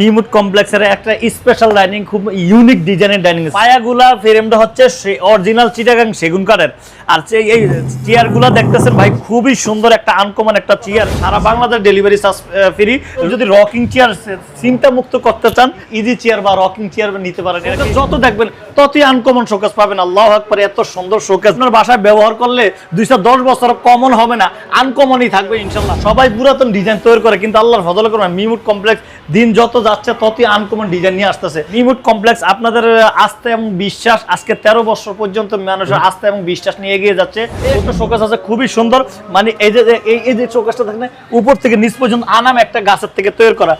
মিমুট কমপ্লেক্সের একটা special dining খুব ইউনিক ডিজাইনের ডাইনিং পায়াগুলা ফ্রেমটা হচ্ছে অরিজিনাল চিটাগাং সেগুন কাঠের। আর এই চেয়ারগুলা দেখতেছেন ভাই খুবই সুন্দর একটা আনকমন একটা চেয়ার সারা বাংলাদেশ ডেলিভারি ফ্রি যদি রকিং চেয়ার চিন্তা মুক্ত করতে চান ইজি চেয়ার বা রকিং চেয়ার নিতে পারেন। এটা যত দেখবেন ততই আনকমন শোকেস পাবেন। আল্লাহ আকবার এত সুন্দর শোকেস আপনার বাসায় ব্যবহার করলে দুইশো দশ বছর কমন হবে না। আনকমনই থাকবে ইনশাল্লাহ সবাই পুরাতন ডিজাইন তৈরি করে কিন্তু আল্লাহর ফজল করবে মিমুট কমপ্লেক্স দিন যত যাচ্ছে ততই আনকমন ডিজাইন নিয়ে আসতেছে। মিমুট কমপ্লেক্স আপনাদের আস্থা এবং বিশ্বাস আজকে তেরো বছর পর্যন্ত মানুষের আস্থা এবং বিশ্বাস নিয়ে এগিয়ে যাচ্ছে। শোকেস আছে খুবই সুন্দর। মানে এই যে এই যে শোকেসটা দেখেন উপর থেকে নিচ পর্যন্ত আনাম একটা গাছের থেকে তৈরি করা।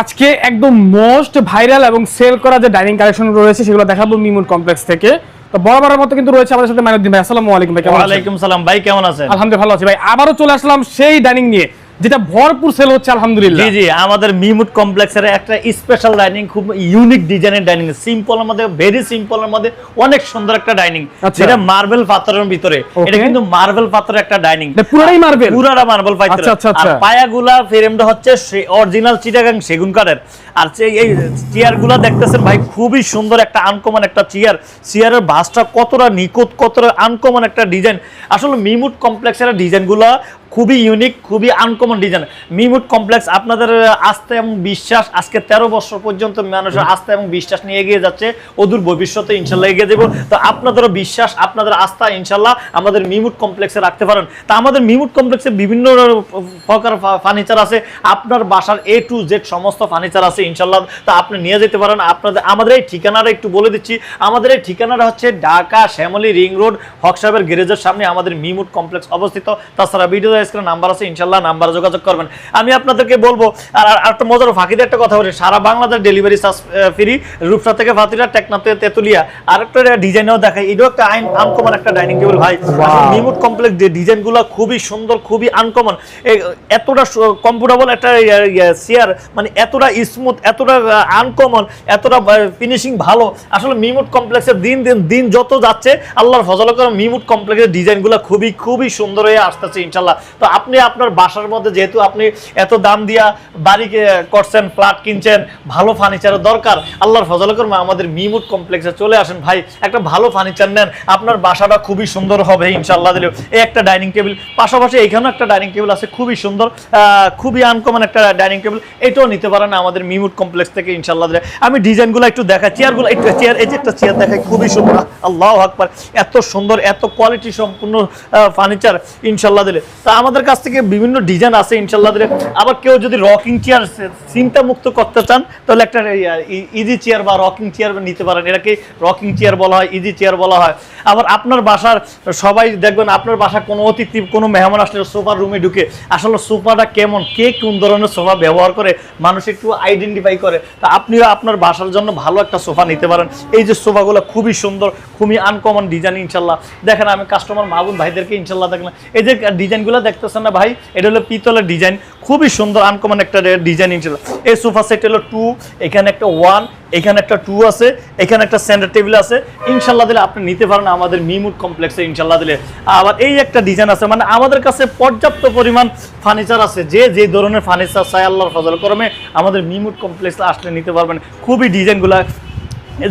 আজকে একদম মোস্ট ভাইরাল এবং সেল করা যে ডাইনিং কালেকশন রয়েছে সেগুলো দেখাবো মিমুন কমপ্লেক্স থেকে। তো বরাবরের মতো কিন্তু রয়েছে আমাদের সাথে মাইনুদ্দিন ভাই। আসসালামু আলাইকুম ভাই কেমন আছেন? সালাম ভাই কেমন আছেন? আলহামদুলিল্লাহ ভালো আছি ভাই। আবারও চলে আসলাম সেই ডাইনিং নিয়ে। যেটা ভরপুর সেল হচ্ছে আলহামদুলিল্লাহ। জি জি আমাদের মিমুট কমপ্লেক্সের একটা স্পেশাল ডাইনিং খুব ইউনিক ডিজাইনের ডাইনিং সিম্পলের মধ্যে ভেরি সিম্পলের মধ্যে অনেক সুন্দর একটা ডাইনিং আচ্ছা। যেটা মার্বেল পাথরের ভিতরে। এটা কিন্তু মার্বেল পাথরের একটা ডাইনিং এটা পুরোটাই মার্বেল পুরাটা মার্বেল পাথর আচ্ছা, আচ্ছা, আর আচ্ছা। পায়াগুলা ফ্রেমটা হচ্ছে অরিজিনাল চিটাগাং সেগুন কাঠের। আর এই চেয়ারগুলা দেখতেছেন ভাই খুবই সুন্দর একটা আনকমন একটা চেয়ার চেয়ারের বাসটা কতটা নিখুঁত কতটা আনকমন একটা ডিজাইন আসলে মিমুট কমপ্লেক্সের ডিজাইনগুলা খুবই ইউনিক খুবই আনকমন ডিজাইন মিমুট কমপ্লেক্স আপনাদের আস্থা এবং বিশ্বাস আজকে তেরো বছর পর্যন্ত মানুষের আস্থা এবং বিশ্বাস নিয়ে এগিয়ে যাচ্ছে। অদূর ভবিষ্যতে ইনশাল্লাহ এগিয়ে দেবো তো আপনাদেরও বিশ্বাস আপনাদের আস্থা ইনশাল্লাহ আমাদের মিমুট কমপ্লেক্সে রাখতে পারেন। তা আমাদের মিমুট কমপ্লেক্সে বিভিন্ন প্রকার ফার্নিচার আছে। আপনার বাসার এ টু জেড সমস্ত ফার্নিচার আছে ইনশাল্লাহ। তা আপনি নিয়ে যেতে পারেন। আপনাদের আমাদের এই ঠিকানাটা একটু বলে দিচ্ছি। আমাদের এই ঠিকানাটা হচ্ছে ঢাকা শ্যামলী রিং রোড হক সাহেবের গ্যারেজের সামনে আমাদের মিমুট কমপ্লেক্স অবস্থিত। তাছাড়া ভিডিও স্ক্রিনে নাম্বার আছে ইনশাল্লাহ নাম্বারে যোগাযোগ করবেন। আমি আপনাদেরকে বলব আর একটা মজার ফাঁকিতে একটা কথা বলি সারা Bangladesh delivery charge free Rupsha থেকে ফাতিরা টেকনা থেকে তেতুলিয়া। আর একটা ডিজাইনও দেখাই এটাও একটা আইন আনকমন একটা ডাইনিং টেবিল ভাই। মিমুট কমপ্লেক্স ডিজাইনগুলো খুবই সুন্দর খুবই আনকমন এতটা কমফোর্টেবল একটা চেয়ার মানে এতটা স্মুথ এতটা আনকমন এতটা ফিনিশিং ভালো। আসলে মিমুট কমপ্লেক্সের দিন দিন দিন যত যাচ্ছে আল্লাহর ফজল করে মিমুট কমপ্লেক্সের ডিজাইনগুলো খুবই খুবই সুন্দর হয়ে আসতেছে ইনশাল্লাহ। তো আপনি আপনার বাসার মধ্যে যেহেতু আপনি এত দাম দিয়া বাড়ি করছেন ফ্ল্যাট কিনছেন, ভালো ফার্নিচারের দরকার, আল্লাহর ফজল কর্মে আমাদের মিমুট কমপ্লেক্সে চলে আসেন। ভাই, একটা ভালো ফার্নিচার নেন, আপনার বাসাটা খুবই সুন্দর হবে ইনশাল্লাহ দিলেও। এই একটা ডাইনিং টেবিল পাশাপাশি এখানেও একটা ডাইনিং টেবিল আছে, খুবই সুন্দর খুবই আনকমন একটা ডাইনিং টেবিল এটাও নিতে পারেন আমাদের মিমুট কমপ্লেক্স থেকে ইনশাল্লাহ দিলে। আমি ডিজাইনগুলো একটু দেখাই চেয়ারগুলো একটু চেয়ার এই যে একটা চেয়ার দেখাই, খুবই সুন্দর, আল্লাহ আকবার। এত সুন্দর, এত কোয়ালিটি সম্পূর্ণ ফার্নিচার ইনশাল্লাহ দিলে। তা আমাদের কাছ থেকে বিভিন্ন ডিজাইন আছে ইনশাল্লাহ আবার কেউ যদি রকিং চেয়ার চিন্তা মুক্ত করতে চান, তাহলে একটা ইজি চেয়ার বা রকিং চেয়ার নিতে পারেন। এটাকে রকিং চেয়ার বলা হয় ইজি চেয়ার বলা হয়। আবার আপনার বাসার সবাই দেখবেন, আপনার বাসা কোনো অতিথি, কোনো মেহমান আসলে সোফার রুমে ঢুকে, আসলে সোফাটা কেমন, কে কোন ধরনের সোফা ব্যবহার করে, মানুষ একটু আইডেন্টিফাই করে। তা আপনিও আপনার বাসার জন্য ভালো একটা সোফা নিতে পারেন। এই যে সোফাগুলো খুবই সুন্দর, খুবই আনকমন ডিজাইন ইনশাল্লাহ। দেখেন আমি কাস্টমার মাহবুব ভাইদেরকে ইনশাল্লাহ দেখলাম। এই যে ডিজাইনগুলো দেখতেছেন না ভাই, এটা হলো পিতলের ডিজাইন খুবই সুন্দর আনকমন একটা ডিজাইন ইনশাল্লাহ এই সোফা সেট হলো টু এখানে একটা ওয়ান এখানে একটা টু আছে, এখানে একটা সেন্টার টেবিল আছে। ইনশাল্লাহ দিলে আপনি নিতে পারেন আমাদের মিমুড কমপ্লেক্সে ইনশাল্লাহ দিলে। আবার এই একটা ডিজাইন আছে মানে আমাদের কাছে পর্যাপ্ত পরিমাণ ফার্নিচার আছে। যে যে ধরনের ফার্নিচার চাই, আল্লাহর ফজল করমে আমাদের মিমুড কমপ্লেক্সে আসলে নিতে পারবেন। খুবই ডিজাইনগুলো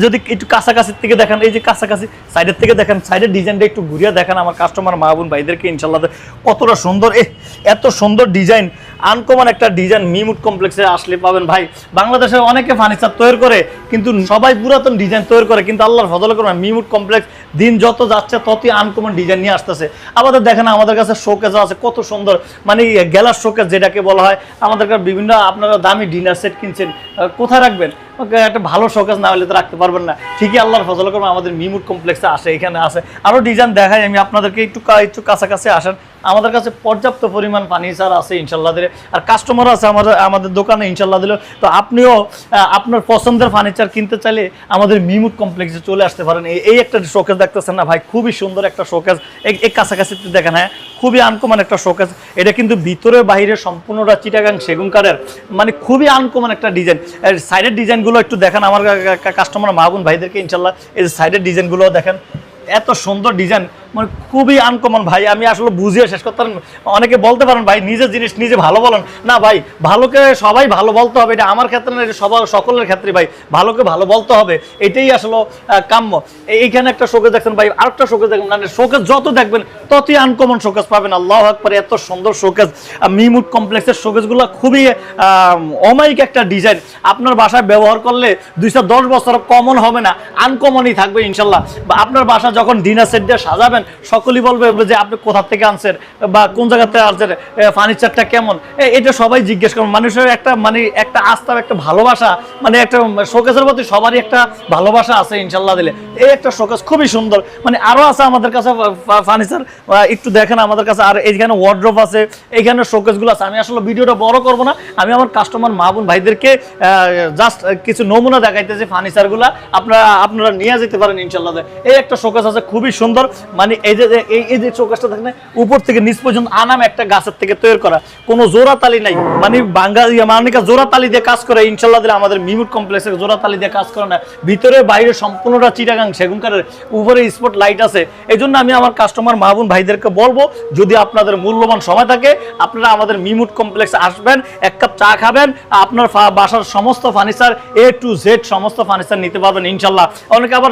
যদি একটু কাছাকাছি থেকে দেখেন, এই যে কাছাকাছি সাইডের থেকে দেখেন সাইডের ডিজাইনটা একটু ঘুরিয়ে দেখেন আমার কাস্টমার মা বোন ভাইদেরকে ইনশাল্লাহ কতটা সুন্দর। এত সুন্দর ডিজাইন আনকমন একটা ডিজাইন মিমুট কমপ্লেক্সে আসলে পাবেন। ভাই বাংলাদেশে অনেকে ফার্নিচার তৈরি করে, কিন্তু সবাই পুরাতন ডিজাইন তৈরি করে, কিন্তু আল্লাহর ফজল করবেন মিমুট কমপ্লেক্স, দিন যত যাচ্ছে ততই আনকমন ডিজাইন নিয়ে আসতেছে। আমাদের দেখেন আমাদের কাছে শোকেজ আছে, কত সুন্দর মানে গ্যালার শোকেজ যেটাকে বলা হয়, আমাদের কাছে বিভিন্ন আপনারা দামি ডিনার সেট কিনছেন কোথায় রাখবেন? একটা ভালো শোকেজ না হলে তো রাখতে পারবেন না। ঠিকই আল্লাহর ফজল করবে আমাদের মিমুট কমপ্লেক্সে আসে, এখানে আসে। আরও ডিজাইন দেখাই, আমি আপনাদেরকে একটু একটু কাছাকাছি আসেন। আমাদের কাছে পর্যাপ্ত পরিমাণ ফার্নিচার আছে ইনশাল্লাহ দিলে। আর কাস্টমার আছে আমাদের আমাদের দোকানে ইনশাল্লাহ দিলে। তো আপনিও আপনার পছন্দের ফার্নিচার কিনতে চাইলে আমাদের মিমুট কমপ্লেক্সে চলে আসতে পারেন। এই- একটা শোকেজ দেখতেছেন না ভাই, খুবই সুন্দর একটা শোকেজ এই কাছাকাছি দেখেন হ্যাঁ খুবই আনকমন একটা শোকেজ এটা কিন্তু ভিতরে বাইরে সম্পূর্ণটা চিটাগাং সেগুন কাঠের মানে খুবই আনকমন একটা ডিজাইন সাইডের ডিজাইনগুলো একটু দেখেন আমার কাস্টমার মাহবুন ভাইদেরকে ইনশাল্লাহ এই সাইডের ডিজাইনগুলো দেখেন। এত সুন্দর ডিজাইন মানে খুবই আনকমন ভাই, আমি আসলে বুঝিয়ে শেষ করতে অনেকে বলতে পারেন, ভাই, নিজের জিনিস নিজে ভালো বলেন। না ভাই, ভালোকে সবাই ভালো বলতে হবে, এটা আমার ক্ষেত্রে না, এটা সবার, সকলের ক্ষেত্রে ভাই, ভালোকে ভালো বলতে হবে, এটাই আসলে কাম্য। এইখানে একটা শোকেস দেখছেন ভাই, আরেকটা শোকেস দেখবেন মানে শোকেস যত দেখবেন, ততই আনকমন শোকেস পাবেন। আল্লাহ আকবার, এত সুন্দর শোকেস মিমুট কমপ্লেক্সের শোকেসগুলো খুবই অমায়িক একটা ডিজাইন আপনার বাসায় ব্যবহার করলে দুইশো দশ বছর কমন হবে না আনকমনই থাকবে ইনশাল্লাহ। বা আপনার বাসা যখন ডিনার সেট দিয়ে সাজাবেন, সকলেই বলবে যে আপনি কোথা থেকে আনছেন বা কোন জায়গা থেকে আনছেন ফার্নিচারটা কেমন? এটা সবাই জিজ্ঞেস করবেন মানুষের একটা মানে একটা আস্থা একটা ভালোবাসা মানে একটা শোকেসের প্রতি সবারই একটা ভালোবাসা আছে ইনশাল্লাহ দিলে। এই একটা শোকেস খুবই সুন্দর। মানে আরও আছে আমাদের কাছে ফার্নিচার। একটু দেখেন আমাদের কাছে আর এইখানে ওয়ার্ড্রোপ আছে, এইখানে শোকেসগুলো আছে। আমি আসলে ভিডিওটা বড় করব না। আমি আমার কাস্টমার মা বোন ভাইদেরকে জাস্ট কিছু নমুনা দেখাইতেছি ফার্নিচারগুলো। আপনারা আপনারা নিয়ে যেতে পারেন ইনশাল্লাহ এই একটা শোকেস আছে, খুবই সুন্দর। মানে এই যে এই যে শোকেসটা দেখেন, উপর থেকে নিচ পর্যন্ত আনাম একটা গাছের থেকে তৈরি করা। কোনো জোড়া তালি নাই। মানে বাঙালি, মানিকা জোড়া তালি দিয়ে কাজ করে ইনশাল্লাহ দিলে আমাদের মিমুট কমপ্লেক্সে জোড়া তালি দিয়ে কাজ করে না। ভিতরে, বাইরে সম্পূর্ণটা চিটাগাং সেগুন কাঠের উপরে স্পট লাইট আছে। এই জন্য আমি আমার কাস্টমার মাহবুন ভাইদেরকে বলব, যদি আপনাদের মূল্যবান সময় থাকে, আপনারা আমাদের মিমুট কমপ্লেক্স আসবেন, এক কাপ চা খাবেন, আপনার বাসার সমস্ত ফার্নিচার এ টু জেড সমস্ত ফার্নিচার নিতে পারবেন ইনশাল্লাহ অনেকে আবার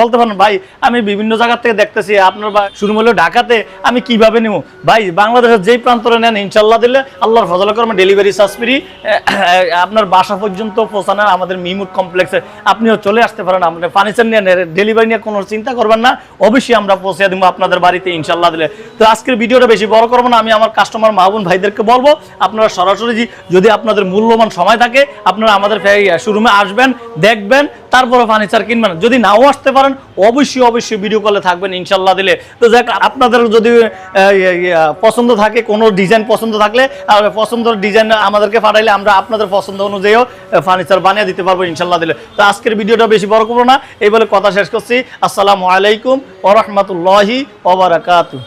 বলতে পারেন, ভাই আমি বিভিন্ন জায়গা থেকে দেখতেছি, আপনার শুরু হলো ঢাকাতে, আমি কীভাবে নেব? ভাই, বাংলাদেশের যেই প্রান্তরে নেন ইনশাল্লাহ দিলে আল্লাহর ফজল করমে ডেলিভারি সাসপিরি আপনার বাসা পর্যন্ত পৌঁছানোর আমাদের মিমুট কমপ্লেক্সে আপনিও চলে আসতে পারেন আমাদের ফার্নিচার নিয়ে ডেলিভারি নিয়ে কোনো চিন্তা করবেন না, অবশ্যই আমরা পৌঁছে দেবো আপনাদের বাড়িতে ইনশাল্লাহ দিলে। তো আজকের ভিডিওটা বেশি বড় করব না, আমি আমার কাস্টমার মাহবুন ভাইদেরকে বলব, আপনারা সরাসরি যদি আপনাদের মূল্যবান সময় থাকে, আপনারা আমাদের শোরুমে আসবেন, দেখবেন তারপরে ফার্নিচার কিনবেন। যদি নাও আসতে পারেন অবশ্যই অবশ্যই ভিডিও কলে থাকবেন ইনশাল্লাহ দিলে। তো যাক আপনাদের যদি ইয়ে, ইয়ে, পছন্দ থাকে কোনো ডিজাইন পছন্দ থাকলে পছন্দের ডিজাইন আমাদেরকে পাঠাইলে আমরা আপনাদের পছন্দ অনুযায়ীও ফার্নিচার বানিয়ে দিতে পারব ইনশাল্লাহ দিলে। তো আজকের ভিডিওটা বেশি বড় করব না এই বলে কথা শেষ করছি। আসসালামু আলাইকুম ওরহমতুল্লাহি ওবরাকাতু